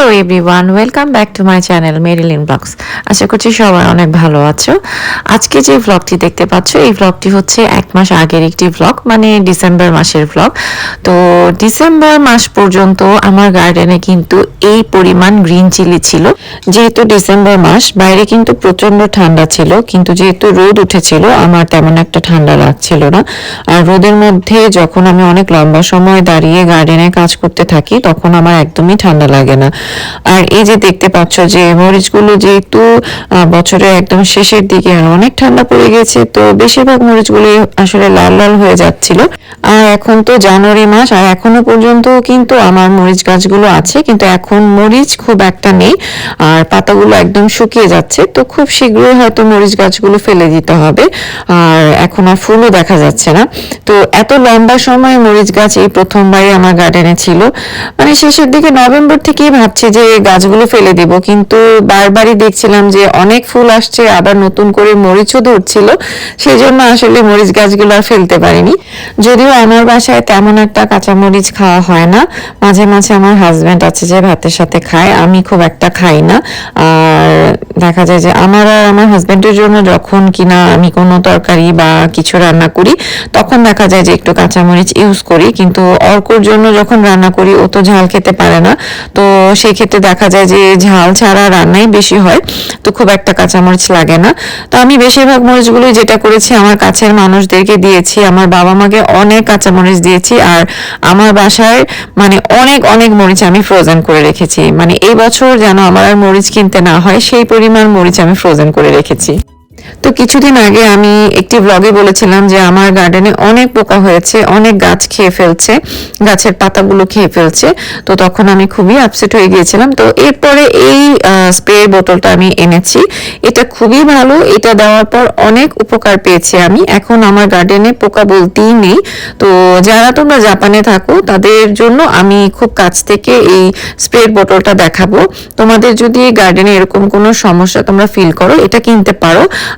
Hello everyone welcome back to my channel Marilyn blogs আশা করছি সবাই অনেক ভালো আছো। আজকে যে ভ্লগটি দেখতে পাচ্ছ, এই ভ্লগটি হচ্ছে এক মাস আগের একটি ভ্লগ মানে ডিসেম্বর মাসের ভ্লগ তো ডিসেম্বর মাস পর্যন্ত আমার গার্ডেনে কিন্তু এই পরিমাণ গ্রিন চিলি ছিল। যেহেতু ডিসেম্বর মাস, বাইরে কিন্তু প্রচণ্ড ঠান্ডা ছিল, কিন্তু যেহেতু রোদ উঠেছিল, আমার তেমন একটা ঠান্ডা লাগছিল না। আর রোদের মধ্যে যখন আমি অনেক লম্বা সময় দাঁড়িয়ে গার্ডেনে কাজ করতে থাকি, তখন আমার একদমই ঠান্ডা লাগে না। আর এই যে দেখতে পাচ্ছ যে মরিচগুলো যেহেতু বছরের একদম শেষের দিকে আর অনেক ঠান্ডা পড়ে গেছে, তো বেশিরভাগ মরিচগুলো আসলে লাল লাল হয়ে যাচ্ছিল। আর এখন তো জানুয়ারি মাস, আর এখনও পর্যন্ত কিন্তু আমার মরিচ গাছগুলো আছে, কিন্তু এখন মরিচ খুব একটা নেই, আর পাতাগুলো একদম শুকিয়ে যাচ্ছে, তো খুব শীঘ্রই হয়তো মরিচ গাছগুলো ফেলে দিতে হবে, আর এখন আর ফুলও দেখা যাচ্ছে না। তো এত লম্বা সময় মরিচ গাছ এই প্রথমবারই আমার গার্ডেনে ছিল মানে শেষের দিকে নভেম্বর থেকেই ভাবছি যে গাছগুলো ফেলে দিব, কিন্তু বারবারই দেখছিলাম যে অনেক ফুল আসছে, আবার নতুন করে মরিচও ধরছিল সেই জন্য আসলে মরিচ গাছগুলো আর ফেলতে পারিনি। যদিও আমার বাসায় তেমন একটা কাঁচা মরিচ খাওয়া হয় না, মাঝে মাঝে আমার হাজব্যান্ড আছে যে ভাতের সাথে খায়, আমি খুব একটা খাই না। আর দেখা যায় যে আমার আর আমার হাজব্যান্ডের জন্য যখন কিনা আমি কোনো তরকারি বা কিছু রান্না করি, তখন দেখা যায় যে একটু কাঁচামরিচ ইউজ করি, কিন্তু অর্কর জন্য যখন রান্না করি, ও তো ঝাল খেতে পারে না, তো সেই ক্ষেত্রে দেখা যায় যে ঝাল ছাড়া রান্নাই বেশি হয়, তো খুব একটা কাঁচামরিচ লাগে না। তো আমি বেশিরভাগ মরিচগুলো যেটা করেছি, আমার কাছের মানুষদেরকে দিয়েছি, আমার বাবা মাকে অনেক কাঁচামরিচ দিয়েছি, আর আমার বাসায় মানে অনেক অনেক মরিচ আমি ফ্রোজেন করে রেখেছি। মানে এই বছর যেন আমার আর মরিচ কিনতে না হয়, সেই পরিমাণ মরিচ আমি ফ্রোজেন করে রেখেছি। তো কিছুদিন আগে আমি একটি ব্লগে বলেছিলাম যে আমার গার্ডেনে অনেক পোকা হয়েছে, অনেক গাছ খেয়ে ফেলছে, গাছের পাতাগুলো খেয়ে ফেলছে। তো তখন আমি খুবই আপসেট হয়ে গিয়েছিলাম। তো এরপরে এই স্প্রে বোতলটা আমি এনেছি। এটা খুবই ভালো। এটা দেওয়ার পর অনেক উপকার পেয়েছি আমি। এখন আমার গার্ডেনে পোকা বলতেই নেই। তো যারা তোমরা জাপানে থাকো, তাদের জন্য আমি খুব কাছ থেকে এই স্প্রে বোতলটা দেখাবো। তোমাদের যদি গার্ডেনে এরকম কোনো সমস্যা তোমরা ফিল করো, এটা কিনতে পারো।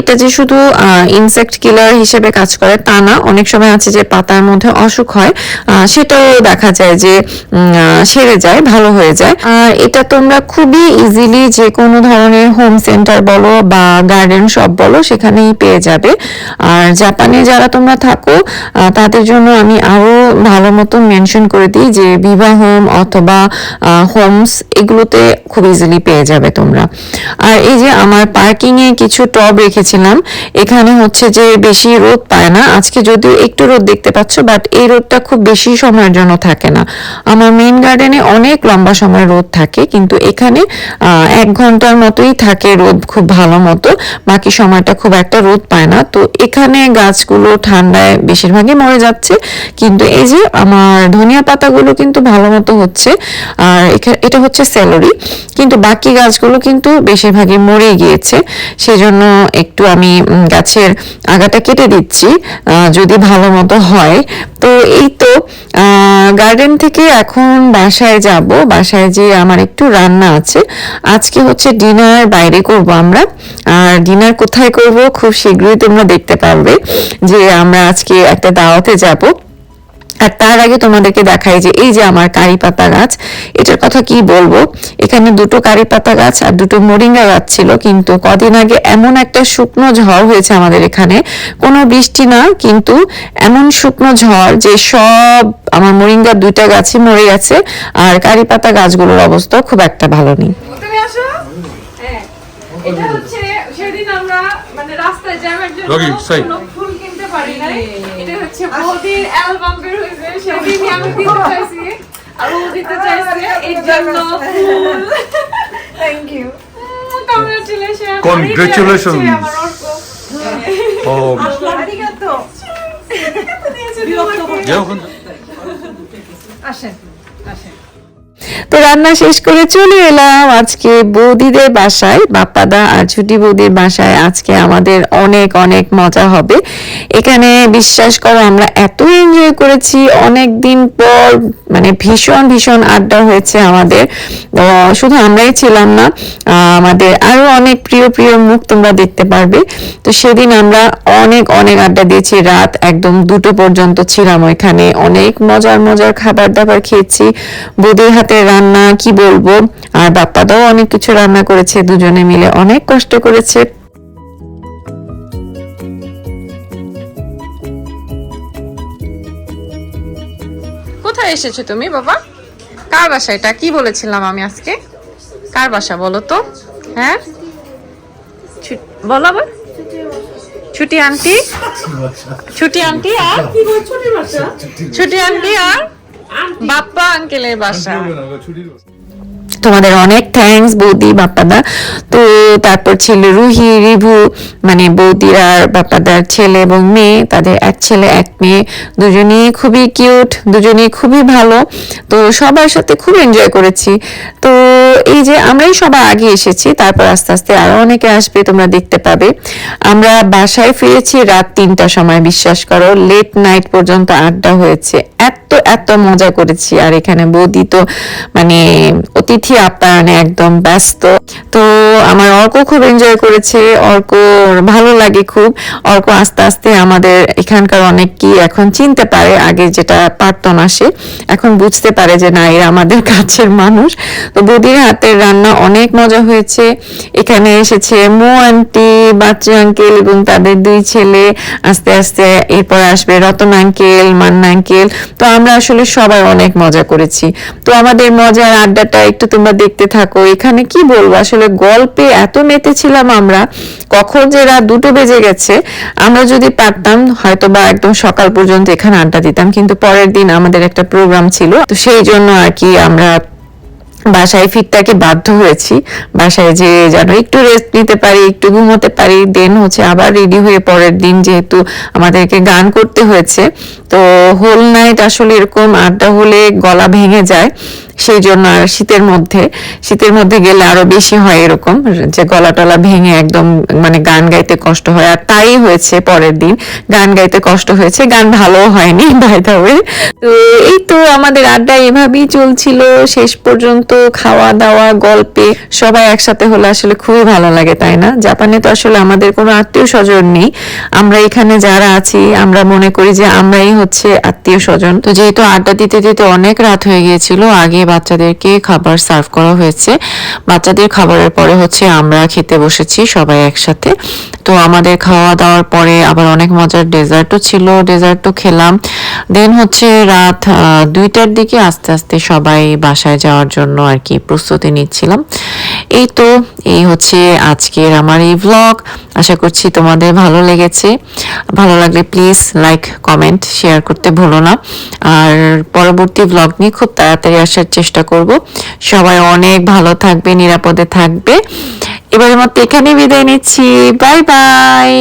এটা যে শুধু ইনসেক্ট কিলার হিসেবে কাজ করে তা না, অনেক সময় আছে যে পাতার মধ্যে অসুখ হয় সেটাও দেখা যায় যে সেরে যায়, ভালো হয়ে যায়। আর এটা তোমরা খুবই ইজিলি যে কোনো ধরনের হোম সেন্টার বলো বা গার্ডেন শপ বলো, সেখানেই পেয়ে যাবে। আর জাপানে যারা তোমরা থাকো তাদের জন্য আমি আরও ভালো মতো মেনশন করে দিই যে বিবাহ হোম অথবা হোমস এগুলোতে খুব ইজিলি পেয়ে যাবে তোমরা। আর এই যে আমার পার্কিং এ কিছু টব রেখেছিলাম এখানে হচ্ছে যে বেশি রোদ পায় না। আজকে যদিও একটু রোদ দেখতে পাচ্ছ বাট এই রোদটা খুব বেশি সময়ের জন্য থাকে না। আমার মেইন গার্ডেনে অনেক লম্বা সময় রোদ থাকে, কিন্তু এখানে এক ঘণ্টার মতোই থাকে রোদ খুব ভালো মতো। বাকি সময়টা খুব একটা রোদ পায় না। তো এখানে গাছগুলো ঠান্ডায় বেশিরভাগই মরে যাচ্ছে। কিন্তু এই যে আমার ধনিয়া পাতাগুলো কিন্তু ভালো মতো হচ্ছে, আর এটা হচ্ছে স্যালারি কিন্তু বাকি গাছগুলো কিন্তু বেশিরভাগই মরে গিয়েছে। সেজন্য একটু আমি গাছের আগাটা কেটে দিচ্ছি যদি ভালো মতো হয়। তো এই তো গার্ডেন থেকে এখন বাসায় যাব। বাসায় যে আমার একটু রান্না আছে। আজকে হচ্ছে ডিনার বাইরে করব আমরা। আর ডিনার কোথায় করব? খুব শীঘ্রই তোমরা দেখতে পারবে যে আমরা আজকে একটা দাওয়াতে যাব। আর তার আগে তোমাদেরকে দেখাই যে এই যে আমার কারি পাতা গাছ এটার কথা কি বলব? এখানে দুটো কারি পাতা গাছ আর দুটো মোরিঙ্গা গাছ ছিল কিন্তু কদিন আগে এমন একটা শুকনো ঝড় হয়েছে আমাদের এখানে। কোনো বৃষ্টি না কিন্তু এমন শুকনো ঝড় যে সব আমার মোরিঙ্গার দুইটা গাছই মরে গেছে আর কারি পাতা গাছগুলোর অবস্থা খুব একটা ভালো নেই। হ্যাঁ এটা হচ্ছে সেদিন আমরা মানে রাস্তায় জ্যামের জন্য ফুল কিনতে পারি নাই। হচ্ছে বৌদির অ্যালবাম বের হয়েছে সেদিনই আমি দিতে চাইছি আর ও দিতে চাইছে এই জন্য থ্যাংক ইউ কংগ্রেচুলেশন Congratulations. ও আরিগাতো আসেন আসেন। তো রান্না শেষ করে চলে এলাম আজকে বৌদিদের বাসায় বাপ্পাদা আর ছুটি বৌদির বাসায়। আজকে আমাদের অনেক অনেক মজা হবে। এখানে বিশ্বাস করো, আমরা এত এনজয় করেছি। অনেক দিন পর মানে ভীষণ ভীষণ আড্ডা হয়েছে আমাদের। শুধু আমরাই ছিলাম না আমাদের আরও অনেক প্রিয় প্রিয় মুখ তোমরা দেখতে পারবে। তো সেদিন আমরা অনেক অনেক আড্ডা দিয়েছি। রাত একদম দুটো পর্যন্ত ছিলাম ওইখানে। অনেক মজার মজার খাবার দাবার খেয়েছি। বৌদির হাতে রান্না, কি বলব? আর বাপ্পাদাও অনেক কিছু রান্না করেছে। দুজনে মিলে অনেক কষ্ট করেছে। কোথায় এসেছ তুমি বাবা? কার বাসা এটা? কি বলেছিলাম আমি আজকে? কার বাসা বলো তো? হ্যাঁ? বলো আবার। ছুটি আন্টি? ছুটি আন্টি আর? ছুটি আন্টি আর? বাপ্পা আঙ্কেলের বাসা। তোমাদের অনেক থ্যাঙ্কস বৌদি বাপ্পাদা। তো তারপর ছিল রুহি, রিভু মানে বৌদির আর বাপ্পাদার ছেলে এবং মেয়ে, তাদের এক ছেলে, এক মেয়ে। দুজনেই খুবই কিউট দুজনেই খুবই ভালো। তো সবার সাথে খুব এনজয় করেছি। তো এই যে আমরাই সবার আগে এসেছি, তারপর আস্তে আস্তে আরও অনেকে আসবে, তোমরা দেখতে পাবে। আমরা বাসায় ফিরেছি রাত তিনটার সময়, বিশ্বাস করো। লেট নাইট পর্যন্ত আড্ডা হয়েছে। এত এত মজা করেছি। আর এখানে বৌদি তো মানে অতিথি আপ্যায়নে একদম ব্যস্ত। তো আমার অর্ক খুব এনজয় করেছে। অর্ক ভালো লাগে খুব। অর্ক আস্তে আস্তে আমাদের এখানকার অনেক কি এখন চিনতে পারে, আগে যেটা পারতো না সে। এখন বুঝতে পারে যে না, এরা আমাদের কাছের মানুষ। তো বৌদির হাতের রান্না অনেক মজা হয়েছে। এখানে এসেছে মো আন্টি, বাচ্চু আঙ্কেল এবং তাদের দুই ছেলে। আস্তে আস্তে এরপর আসবে রতন আঙ্কেল মান্না আঙ্কেল তো আমরা আসলে সবাই অনেক মজা করেছি। তো আমাদের মজার আড্ডাটা একটু তোমরা দেখতে থাকো। এখানে কি বলব? আসলে গল্পে এত মেতেছিলাম আমরা, কখন যে রাত দুটো বেজে গেছে, আমরা যদি পারতাম হয়তো বা একদম সকাল পর্যন্ত এখানে আড্ডা দিতাম, কিন্তু পরের দিন আমাদের একটা প্রোগ্রাম ছিল, তো সেই জন্য আর কি আমরা বাসায় ফিরতে বাধ্য হয়েছি, বাসায় যে যেন একটু রেস্ট নিতে পারি, একটু ঘুমোতে পারি দেন হচ্ছে আবার রেডি হয়ে পরের দিন যেহেতু আমাদেরকে গান করতে হয়েছে, তো হোল নাইট আসলে এরকম আড্ডা হলে গলা ভেঙে যায় সেই জন্য আর শীতের মধ্যে শীতের মধ্যে গেলে আরও বেশি হয় এরকম, যে গলা টলা ভেঙে একদম মানে গান গাইতে কষ্ট হয়। আর তাই হয়েছে পরের দিন, গান গাইতে কষ্ট হয়েছে, গান ভালো হয়নি বাই দা ওয়ে তো এই তো আমাদের আড্ডা এভাবেই চলছিল, শেষ পর্যন্ত খাওয়া দাওয়া, গল্পে সবাই একসাথে হলে আসলে খুবই ভালো লাগে, তাই না? জাপানে তো আসলে আমাদের কোনো আত্মীয় স্বজন নেই, আমরা এখানে যারা আছি, আমরা মনে করি যে আমরাই হচ্ছে আত্মীয় স্বজন। তো যেহেতু আড্ডা দিতে দিতে অনেক রাত হয়ে গিয়েছিল, আগে বাচ্চাদেরকে খাবার সার্ভ করা হয়েছে। বাচ্চাদের খাবারের পরে হচ্ছে আমরা খেতে বসেছি সবাই একসাথে। তো আমাদের খাওয়া দাওয়ার পরে আবার অনেক মজার ডেজার্টও ছিল, ডেজার্টও খেলাম। দেন হচ্ছে রাত দুইটার দিকে আস্তে আস্তে সবাই বাসায় যাওয়ার জন্য আর কি প্রস্তুতি নিচ্ছিলাম। এই তো, এই হচ্ছে আজকের আমার এই ব্লগ আশা করছি তোমাদের ভালো লেগেছে। ভালো লাগলে প্লিজ লাইক কমেন্ট শেয়ার করতে ভুলো না। আর পরবর্তী ব্লগ নিয়ে খুব তাড়াতাড়ি আসার চেষ্টা করব। সবাই অনেক ভালো থাকবে, নিরাপদে থাকবে। এবারের মতো এখানে বিদায় নিচ্ছি। Bye bye